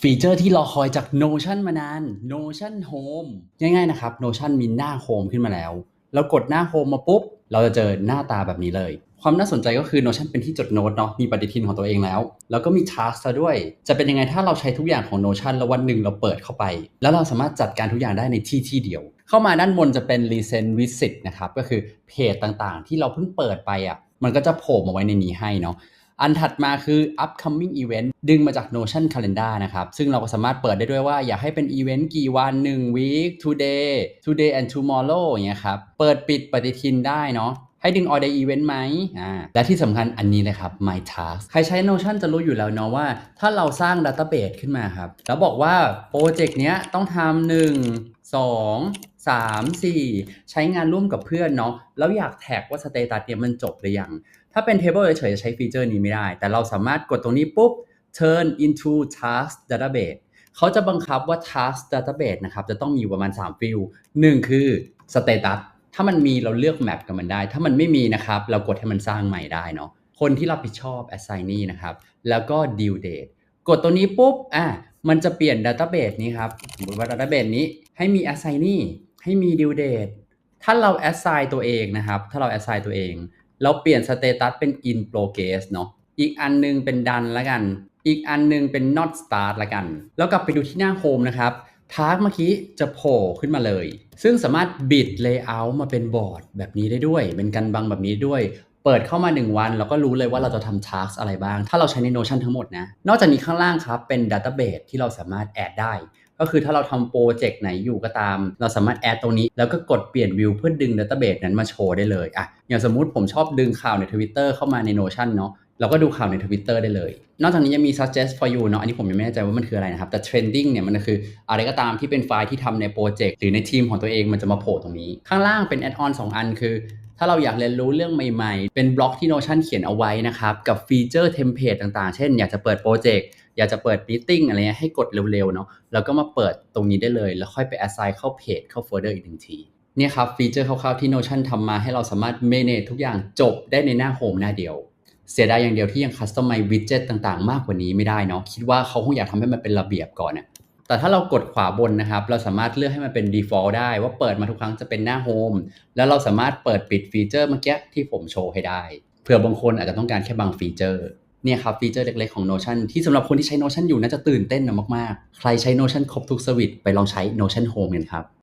ฟีเจอร์ที่รอคอยจาก Notion มานาน Notion Home ง่ายๆนะครับ Notion มีหน้า Home ขึ้นมาแล้วแล้วกดหน้า Home มาปุ๊บ เราจะเจอหน้าตาแบบนี้เลย ความน่าสนใจก็คือ Notion เป็นที่จดโน้ตเนาะ มีปฏิทินของตัวเองแล้ว แล้วก็มี Task ซะด้วย จะเป็นยังไงถ้าเราใช้ทุกอย่างของ Notion แล้ววันหนึ่งเราเปิดเข้าไป แล้วเราสามารถจัดการทุกอย่างได้ในที่ที่เดียว เข้ามาด้านบนจะเป็น Recent Visit นะครับ ก็คือเพจต่างๆ ที่เราเพิ่งเปิดไปอะ มันก็จะโผล่มาไว้ในนี้ให้เนาะ อันถัดมาคือ upcoming event ดึงมาจาก Notion Calendar นะครับ ซึ่งเราก็สามารถเปิดได้ด้วยว่าอยากให้เป็นอีเวนต์กี่วัน 1 week today today and tomorrow อย่างเงี้ยครับ เปิดปิดปฏิทินได้เนาะให้ดึง all day event ไหมอ่า และที่สำคัญอันนี้เลยครับ my task ใครใช้ Notion จะรู้อยู่แล้วเนาะว่า ถ้าเราสร้าง database ขึ้นมาครับ แล้วบอกว่าโปรเจกต์เนี้ยต้องทำหนึ่งสอง สามสี่ใช้งานร่วมกับเพื่อนเนาะแล้วอยากแท็กว่าสเตตัสเนี่ยมันจบหรือยัง ถ้าเป็น table เฉยๆจะใช้ฟีเจอร์นี้ไม่ได้ แต่เราสามารถกดตรงนี้ปุ๊บ turn into task database เขาจะบังคับว่า task database นะครับ จะต้องมีประมาณ 3 ฟิลหนึ่งคือ status ถ้ามันมีเราเลือกแมปกับมันได้ ถ้ามันไม่มีนะครับ เรากดให้มันสร้างใหม่ได้เนาะคนที่รับผิดชอบ assignee นะครับ แล้วก็ due date กดตัวนี้ปุ๊บ อะ มันจะเปลี่ยน database นี้ครับ สมมติว่า database นี้ให้มี assignee ให้มีดิวเดตถ้าเรา assign ตัวเองนะครับ ถ้าเรา assign ตัวเอง เราเปลี่ยนสเตตัสเป็น in progress เนาะอีกอันหนึงเป็นดันละกัน อีกอันหนึงเป็น not start ละกัน แล้วกลับไปดูที่หน้าโฮมนะครับทาร์กเมื่อกี้จะโผล่ขึ้นมาเลย ซึ่งสามารถบิดเลเยอร์มาเป็นบอร์ดแบบนี้ได้ด้วย เป็นกันบังแบบนี้ด้วย เปิดเข้ามา 1 วัน เราก็รู้เลยว่าเราจะทำ task อะไรบ้าง ถ้าเราใช้ใน Notion ทั้งหมดนะ นอกจากนี้ข้างล่างครับ เป็น database ที่เราสามารถแอดได้ ก็คือถ้าเราทำโปรเจกต์ไหนอยู่ก็ตาม เราสามารถแอดตรงนี้ แล้วก็กดเปลี่ยนวิวเพื่อดึง database นั้นมาโชว์ได้เลยอะอย่างสมมุติผมชอบดึงข่าวใน Twitter เข้ามาใน Notion เนาะเราก็ดูข่าวใน Twitter ได้เลย นอกจากนี้ยังมี suggest for you เนาะ อันนี้ผมยังไม่แน่ใจว่ามันคืออะไรนะครับ แต่ trending เนี่ยมันก็คืออะไรก็ตามที่เป็นไฟล์ที่ทำในโปรเจกต์หรือในทีมของตัวเองมันจะมาโผล่ตรงนี้ ข้างล่างเป็น add on 2 อันคือ ถ้าเราอยากเรียนรู้เรื่องใหม่ๆ เป็นบล็อกที่ Notion เขียนเอาไว้นะครับ กับฟีเจอร์เทมเพลตต่างๆ เช่น อยากจะเปิดโปรเจกต์อยากจะเปิดมีติ้งอะไรเงี้ยให้กดเร็วๆเนาะแล้วก็มาเปิดตรงนี้ได้เลย แล้วค่อยไป assign เข้าเพจเข้าโฟลเดอร์อีกหนึ่งทีเนี่ยครับฟีเจอร์คร่าวๆที่ Notion ทำมาให้เราสามารถ manage ทุกอย่างจบได้ในหน้า Home หน้าเดียว เสียดายอย่างเดียวที่ยัง customize widget ต่างๆ มากกว่านี้ไม่ได้เนาะคิดว่าเขาคงอยากทำให้มันเป็นระเบียบก่อนอะ แต่ถ้าเรากดขวาบนนะครับ เราสามารถเลือกให้มันเป็น default ได้ ว่าเปิดมาทุกครั้งจะเป็นหน้าโฮมแล้วเราสามารถเปิดปิดฟีเจอร์เมื่อกี้ที่ผมโชว์ให้ได้เผื่อบางคนอาจจะต้องการแค่บางฟีเจอร์เนี่ยครับฟีเจอร์เล็กๆของ Notion ที่สำหรับคนที่ใช้ Notion อยู่น่าจะตื่นเต้นนะมากๆ ใครใช้ Notion ครบทุกสวิตช์ไปลองใช้ Notion Home กันครับ